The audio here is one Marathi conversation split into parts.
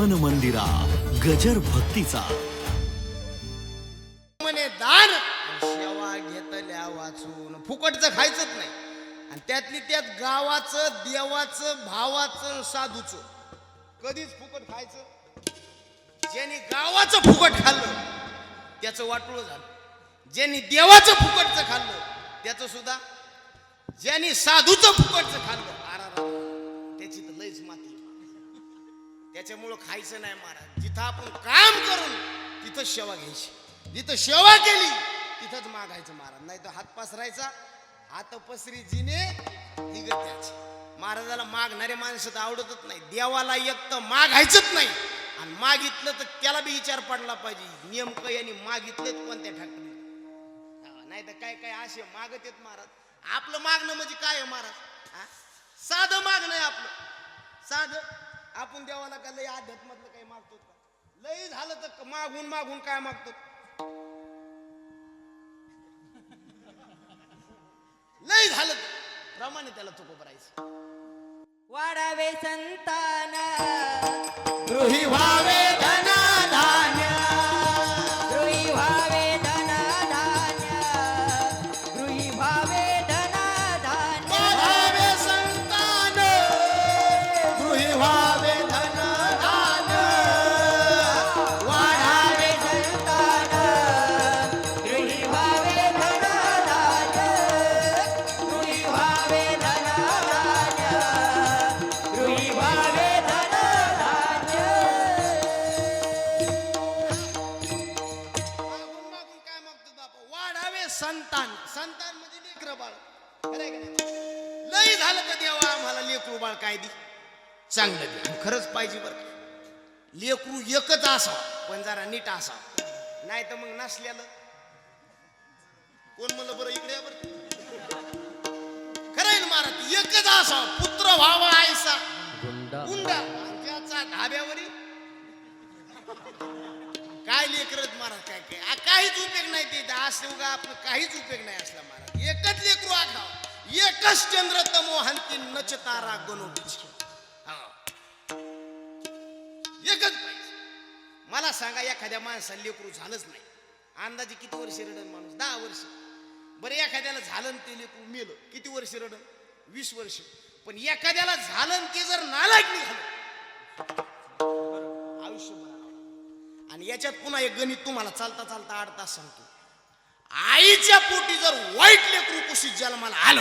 मन मंदिरा गजर भक्तीचा. म्हणे दान शेवा घेतल्या वाचून फुकटचं खायचंच नाही. आणि त्यातली त्यात गावाचं देवाचं भावाचं साधूचं. कधीच फुकट खायचं? ज्यांनी गावाचं फुकट खाल्लं त्याचं वाटोळ झालं. ज्यांनी देवाचं फुकटचं खाल्लं त्याचं सुद्धा ज्यांनी साधूचं फुकटचं खाल्लं आरा त्याची तर लयच माती. त्याच्यामुळं खायचं नाही महाराज. जिथं आपण काम करून तिथं सेवा घ्यायची. जिथं सेवा केली तिथंच मागायचं महाराज. नाही तर हात पसरायचा हात पसरी जिने ही त्याची महाराजाला मागणारे माणसं तर आवडतच नाही. देवाला एक तर मागायचंच नाही. आणि मागितलं तर त्याला बी विचार पडला पाहिजे. नेमकं यांनी मागितलेत कोणत्या ठाकरे नाही तर काय काय असे मागत येत महाराज. आपलं मागणं म्हणजे काय आहे महाराज? हा? साधं मागणं आहे आपलं. साधं. आपण देवाला का लय अध्यात्मातलं काही मागतो का? लय झालं तर मागून मागून काय मागतो लय झालं प्रमाणे त्याला तुको करायचं वाढावे संतान. गृही व्हावे. देवा आम्हाला लेकरू बाळ काय दे? चांगलं दे. खरंच पाहिजे बरं. लेकरू एकच असावं पण जरा नीट असावं. नाही तर मग नसल्यालं कोण म्हणलं बरं इकडे बरं? खरं महाराज एकच असावं. पुत्र व्हावा आयसा गुंडा. ज्याचा धाब्यावरी. काय लेकरत महाराज काय काय काहीच उपयोग नाही ते असं उगा आपलं काहीच उपयोग नाही असला महाराज. एकच लेकरू आखाव. एकच चंद्र तमो हंती नच तारा गणोबीच एकच पाहिजे। मला सांगा एखाद्या माणसाला लेकरू झालंच नाही. अंदाजे किती वर्ष रडन माणूस? दहा वर्ष. बरं एखाद्याला झालं ते लेकरू मेलं किती वर्ष रडन? वीस वर्ष. पण एखाद्याला झालं ते जर नालायक निघालं आयुष्यभर आणि याच्यात पुन्हा एक गणित तुम्हाला चालता चालता आठ तास सांगतो. आईच्या पोटी जर वाईट लेकरू कुशीत जन्माला आलो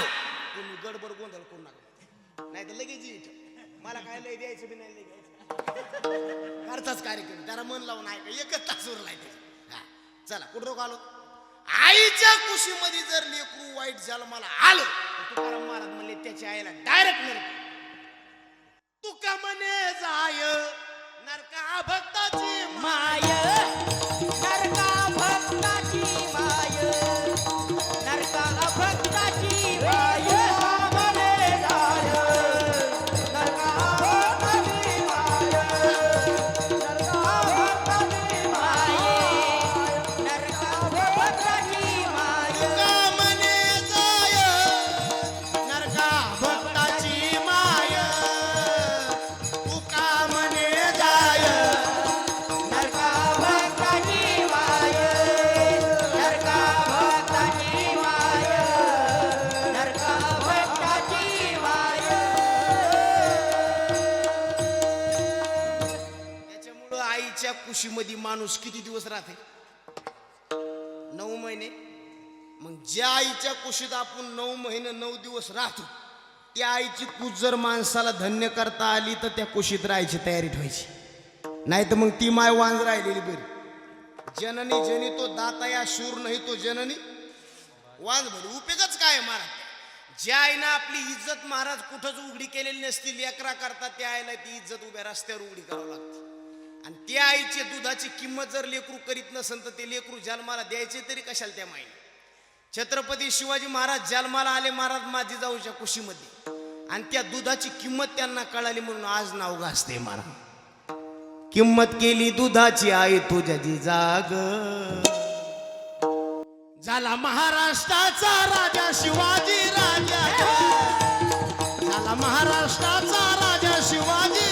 तुम्ही गडबड गोंधळ करू नका. नाही तर लगेच येईल मला काय लय द्यायचं बी नाही लय कार्यक्रम. त्याला मन लावून ऐका एकच तास उरलाय हा, चला कुठं आलो? आईच्या कुशीमध्ये जर लेकरू वाईट जन्माला आलं तुकाराम महाराज म्हणले त्याच्या आईला डायरेक्ट नरक तुका म्हणे जाय नरका भक्ताची माय नरका भक्ताची माय. माणूस किती दिवस राहते? नऊ महिने. मग ज्या आईच्या कुशीत आपण नऊ महिने नऊ दिवस राहतो त्या आईची कुश जर माणसाला धन्य करता आली तर त्या कुशीत राहायची तयारी ठेवायची. नाही तर मग ती माय वांज राहिलेली बरी. जननी जनी तो दाता या शूर नाही तो जननी. वांज भरी उपयोगच काय महाराज? ज्या आईनं आपली इज्जत महाराज कुठंच उघडी केलेली नसती लेकरा करता त्या आईला ती इज्जत उभ्या रस्त्यावर उघडी करावं लागते. आणि त्या आईची दुधाची किंमत जर लेकरू करीत नसेल तर ते लेकरू जन्माला द्यायचे तरी कशाला त्या माईने छत्रपती शिवाजी महाराज जन्माला आले महाराज माझी जाऊच्या कुशीमध्ये. आणि त्या दुधाची किंमत त्यांना कळाली म्हणून आज नाव गाजते महाराज किंमत केली दुधाची आई तुझ्या जी जाग. झाला महाराष्ट्राचा राजा शिवाजी राजा. झाला महाराष्ट्राचा राजा शिवाजी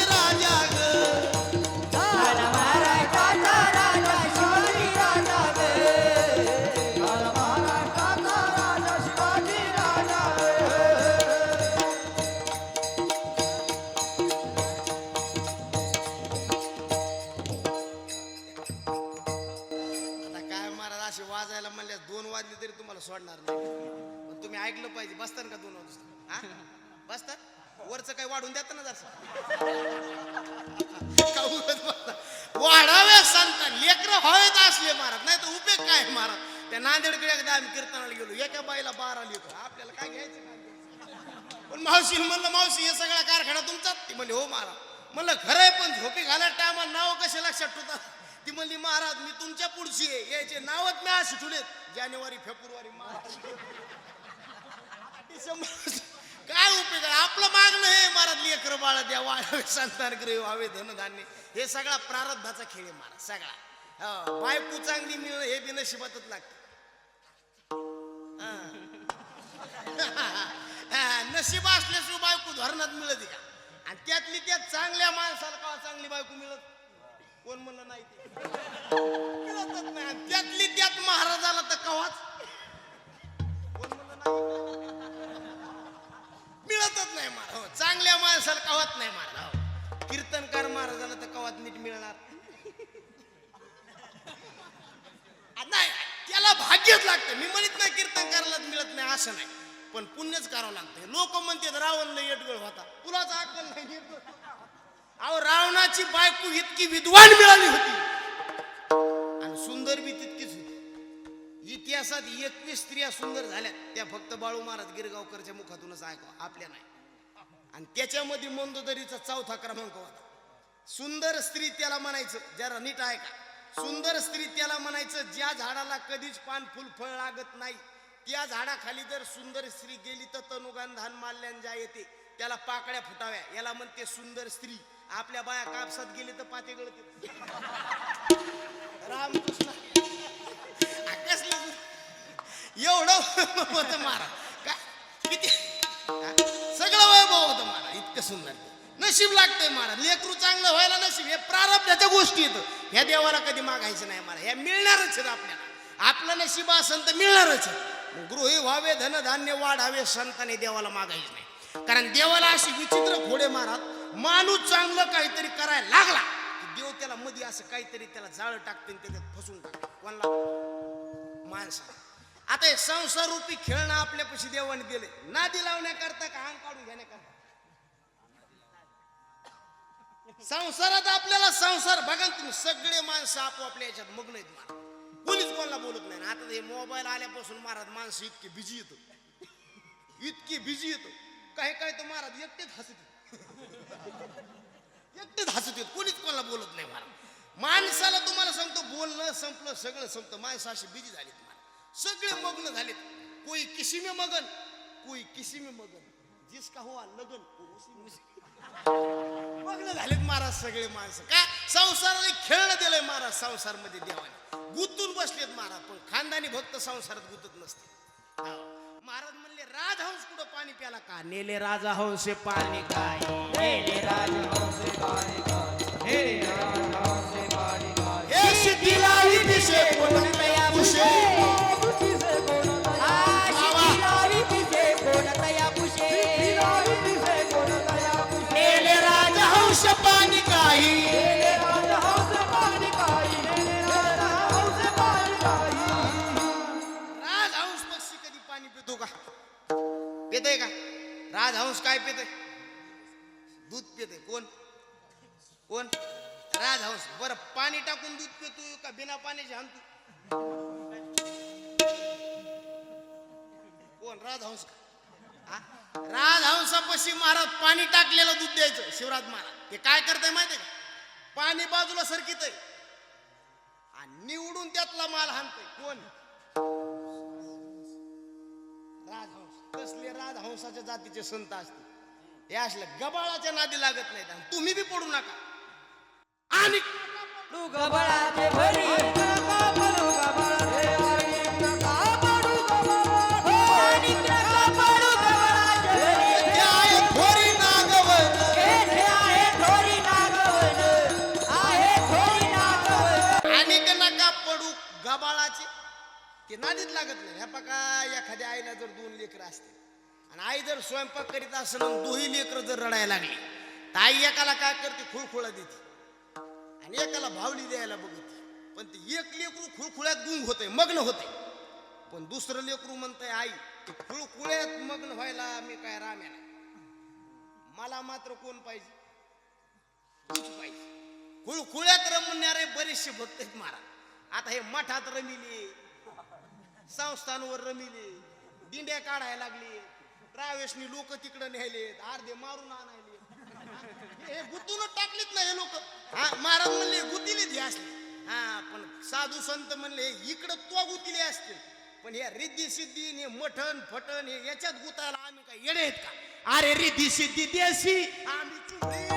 वाजायला म्हणल्या दोन वाजले तरी तुम्हाला सोडणार नाही. पण तुम्ही ऐकलं पाहिजे. बसता का दोन वाजता हा? बसता वरचं काही वाढून द्यात ना जरसं. वाढावे संत लेकर व्हावेत असले महाराज नाही तर उपयोग काय महाराज त्या नांदेडकडे एकदा आम्ही कीर्तनाला गेलो. एका बाईला बारा लिहितो. आपल्याला काय घ्यायचं? पण मावशी म्हणलं मावशी हे सगळा कारखाना तुमचा ती म्हणले हो महाराज म्हणलं खरं आहे पण झोपी घाला टायमा नाव कसे लक्षात ठेवतात? ती म्हणली महाराज मी तुमच्या पुढची आहे. याचे नावच मी असे ठेवलेत. जानेवारी फेब्रुवारी मार्च. डिसेंबर काय उपयोग आहे? आपलं मागणं हे महाराज. लेकर बाळा द्या वाढावे संतान ग्रह व्हावे धनधान्य. हे सगळा प्रारब्धाचा खेळ आहे महाराज. सगळा. बायको चांगली मिळणं हे बी नशिबातच लागतं. नशीब असल्याशिवाय बायको धरणात मिळत का? आणि त्यातली त्यात चांगल्या माणसाला का चांगली बायको मिळत कोण म्हणलं नाही ते? मिळतच नाही. आणि त्यातली त्यात महाराजाला तर कवाच कोण म्हणलं नाही? मिळतच नाही मला. हो, चांगल्या माणसाला कवाच नाही मला हो. कीर्तनकार महाराजाला तर कवाच नीट मिळणार. नाही त्याला भाग्यच लागतं. मी म्हणत नाही कीर्तनकारालाच मिळत नाही असं नाही. पण पुण्यच करावं लागतं. लोक म्हणतात रावणला येटगळ होता. तुलाच अक्कल नाही येत. अहो रावणाची बायको इतकी विद्वान मिळाली होती. आणि सुंदर बी तितकीच होती. इतिहासात एकवीस स्त्रिया सुंदर झाल्या. त्या फक्त बाळू महाराज गिरगावकरच्या मुखातूनच ऐकवा आपल्या नाही. आणि त्याच्यामध्ये मंदोदरीचा चौथा क्रमांक होता. सुंदर स्त्री त्याला म्हणायचं जरा नीट ऐका. सुंदर स्त्री त्याला म्हणायचं ज्या झाडाला कधीच पान फुल फळ लागत नाही त्या झाडाखाली जर सुंदर स्त्री गेली तर तनुगान धान माल्यान ज्या येते. त्याला पाकळ्या फुटाव्या. याला म्हणते सुंदर स्त्री. आपल्या बाया कापसात गेली तर पाते गळते रामकृष्ण एवढं होत मारा. काय? किती? सगळं वैभव होतं मारा. इतकं सुंदर. नशीब लागतंय मारा. लेकरू चांगलं व्हायला नशीब. हे प्रारब्धाच्या गोष्टी येतं ह्या देवाला कधी मागायचं नाही मला ह्या मिळणारच आहे आपल्याला. आपलं नशीब असेल तर मिळणारच आहे. गृही व्हावे धनधान्य वाढावे संतांनी देवाला मागायचं नाही. कारण देवाला अशी विचित्र खोडे मारात माणूस चांगलं काहीतरी करायला लागला देव त्याला मध्ये असं काहीतरी त्याला जाळ टाकते आणि त्याच्यात फसून टाकते. कोणाला? माणसा आता हे संसार रूपी खेळणं आपल्यापाशी देवाने दिले नादी लावण्याकरता का अंग काढून घेण्याकरता? संसारात आपल्याला संसार बघा तुम्ही सगळे माणसं आपोआपल्या याच्यात मग्न आहेत महाराज कोणीच कोणाला बोलत नाही. ना. आता हे मोबाईल आल्यापासून महाराज माणसं इतकी बिजी येतो. इतकी बिजी येतो. काही काही तर महाराज एकटेच हसत एकटेच हसत येत कोणीच कोणाला बोलत नाही मला. माणसाला तुम्हाला सांगतो बोलणं संपलं सगळं संपलं माणसं अशी बिजी झालीत महाराज सगळे मग्न झालेत. कोई किसी में मगन कोई किसी में मगन जिसका हुआ लगन मग्न. झालेत महाराज सगळे माणसं. का? संसाराने खेळणं दिलंय महाराज संसारमध्ये देवाने. गुंतून बसलेत महाराज. पण खानदानी भक्त संसारात गुंतत नसते महाराज म्हणले राजहंस कुठं पाणी प्याला? का नेले राजहंस पाणी काय? दूध पितय कोण? कोण? राजहंस. बर पाणी टाकून दूध पितो का बिना पाण्याचे हाणतो? कोण? राजहंस राजहंसापाशी महाराज पाणी टाकलेलं दूध द्यायचं शिवराज महाराज. ते काय करताय माहितीये का? पाणी बाजूला सरकीत आणि निवडून त्यातला माल हाणतोय. कोण? राजहंस. कसले राजहंसाच्या जातीचे संत असते हे असलं गबाळाच्या नादी लागत नाहीत आणि तुम्ही बी पडू नका. आणि गबाळाचे. ते आहे थोरी नागवन येथे आहे थोरी नागवन आहे थोरी नागवन आणि का नका पडू गबाळाचे. ते नादीत लागत नाही. ह्या बघा एखाद्या आईला जर दोन लेकरं असते आणि आई जर स्वयंपाक करीत असेल दोही लेकरं जर रडायला लागली तर आई एकाला काय करते? खुळखुळा देते. आणि एकाला भावली द्यायला बघते. पण ते एक लेकरू खुळखुळ्यात गुंग होते मग्न होते पण दुसरं लेकरू म्हणतंय आई ते खुळखुळ्यात मग्न व्हायला मी काय राम्या नाही. मला मात्र कोण पाहिजे? तूच पाहिजे. खुळखुळ्यात रमणारे बरेचसे भक्त आहेत महाराज. आता हे मठात रमिले संस्थांवर रमिले दिंड्या काढायला लागले. ट्रॅव्हल्सनी लोक तिकडे न्यायलेत अर्धे मारून आणायले हे? गुतूनच टाकलीत ना हे लोक. हा महाराज म्हणले गुतीने ती असले. हा पण साधू संत म्हणले इकडं तो गुतीले असते. पण या रिद्धी सिद्धी हे मठण फटण हे याच्यात गुतायला आम्ही काय येडे आहेत का? अरे रिद्धी सिद्धी देशी आम्ही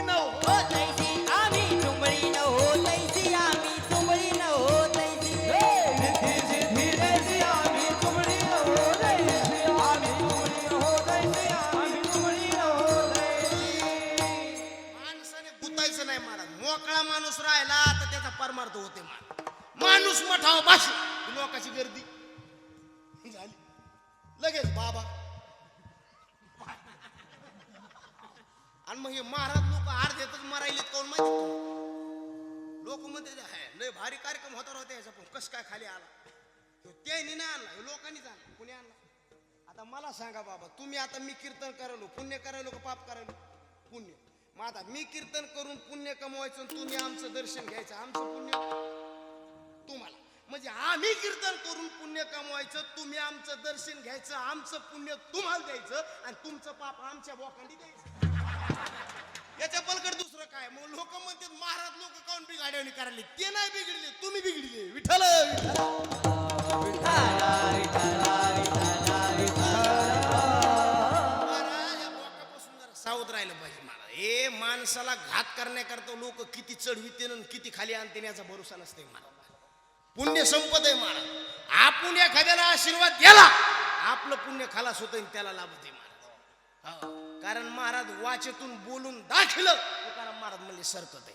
खाली आला. ह्यो त्यांनी नाही आणला ह्यो लोकांनीच आणला कुणी आणला? आता मला सांगा बाबा तुम्ही आता मी कीर्तन करायलो पुण्य करायलो का पाप करायलो? पुण्य. मग आता मी कीर्तन करून पुण्य कमवायचं आणि तुम्ही आमचं दर्शन घ्यायचं आमचं पुण्य तुम्हाला. म्हणजे आम्ही कीर्तन करून पुण्य कमवायचं तुम्ही आमचं दर्शन घ्यायचं आमचं पुण्य तुम्हाला द्यायचं आणि तुमचं पाप आमच्या बोकांडी द्यायचं. याच्या पलकड दुसरं काय? मग लोक म्हणतात महाराज लोक काऊन बिघाडवणी करायले? ते नाही बिघडले तुम्ही बिघडले. विठ्ठल! या सावध राहिलं पाहिजे मला हे माणसाला घात करण्याकरता लोक किती चढविते किती खाली आणते याचा भरोसा नसते मला पुण्य संपत आहे मला आपण एखाद्याला आशीर्वाद द्याला आपलं पुण्य खालास होतं त्याला लाभ मला कारण महाराज वाचेतून बोलून दाखल. तुकाराम महाराज म्हणले सरकत आहे?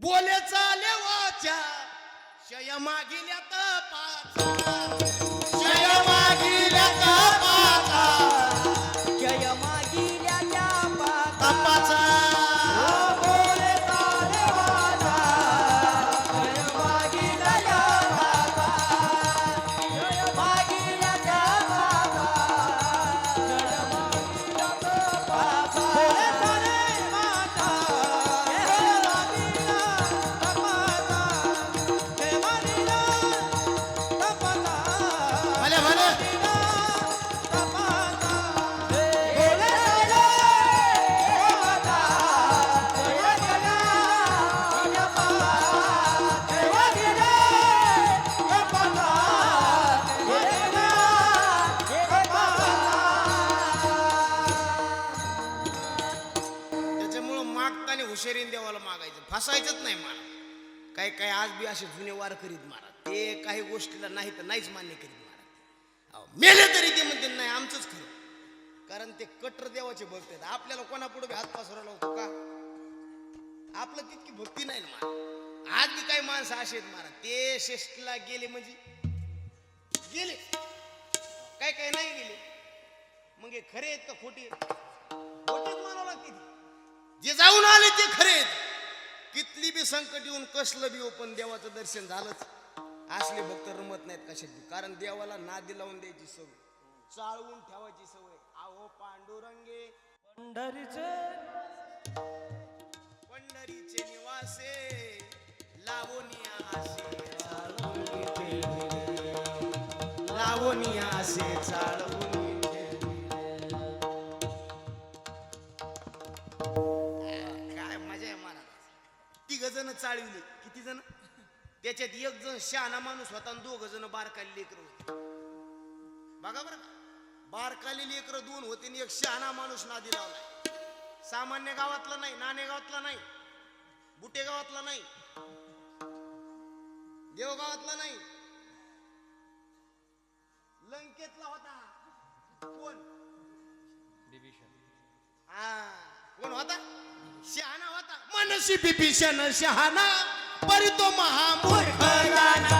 बोले चाले वाचा शय मागिल्या तपाचा मागायचं नाही महाराज काय काय आज बी असे जुने वार करीत महाराज. ते काही गोष्टीला नाही तर नाहीच मान्य करीत महाराज. मेले तरी ते म्हणते नाही आमचंच खरं. कारण ते कट्टर देवाचे भक्त आहेत. आपल्याला कोणापुढे हात पसरवला होतो का? आपलं तितकी भक्ती नाही ना आज बी काही माणसं असे आहेत मारा ते श्रेष्ठला गेले म्हणजे? गेले. काय काय नाही गेले. मग हे खरे आहेत का खोटे? आहेत खोटेच मानावं लागते जे जाऊन आले ते खरे आहेत. कितली बी संकट येऊन कसलं बी पण देवाचं दर्शन झालंच. असले भक्त रमत नाहीत कशात. कारण देवाला नादी लावून द्यायची सवय. चाळवून ठेवायची सवय. आहो पांडुरंगे. पंढरीचे. पंढरीचे निवासे. लावोनिया असे लावोनिया असे चाळवून चाळविले. किती जण? त्याच्यात एक जण शहाणा माणूस होता आणि दोघ जण बारकाली लेकर होते. बघा बरं बारकाली लेकर दोन होते आणि एक शहाणा माणूस नादी लावलाय सामान्य गावातला नाही नाणे गावातला नाही बुटे गावातला नाही देव गावातला नाही. लंकेतला होता. कोण? हा. कोण होता? शहाणा होता. मनसी बिभीषण शहाणा परी तो महामूर्ख जाना.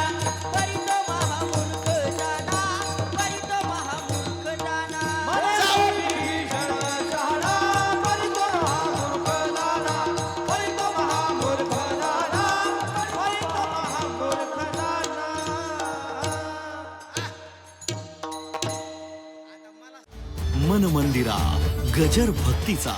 परितो महामूर्ख जाना परितो महामूर्ख जाना जाऊ. भीषण शहाणा परितो महामूर्ख दाना परितो महामूर्ख दाना परितो महामूर्ख दाना मन मंदिरा गजर भक्तीचा.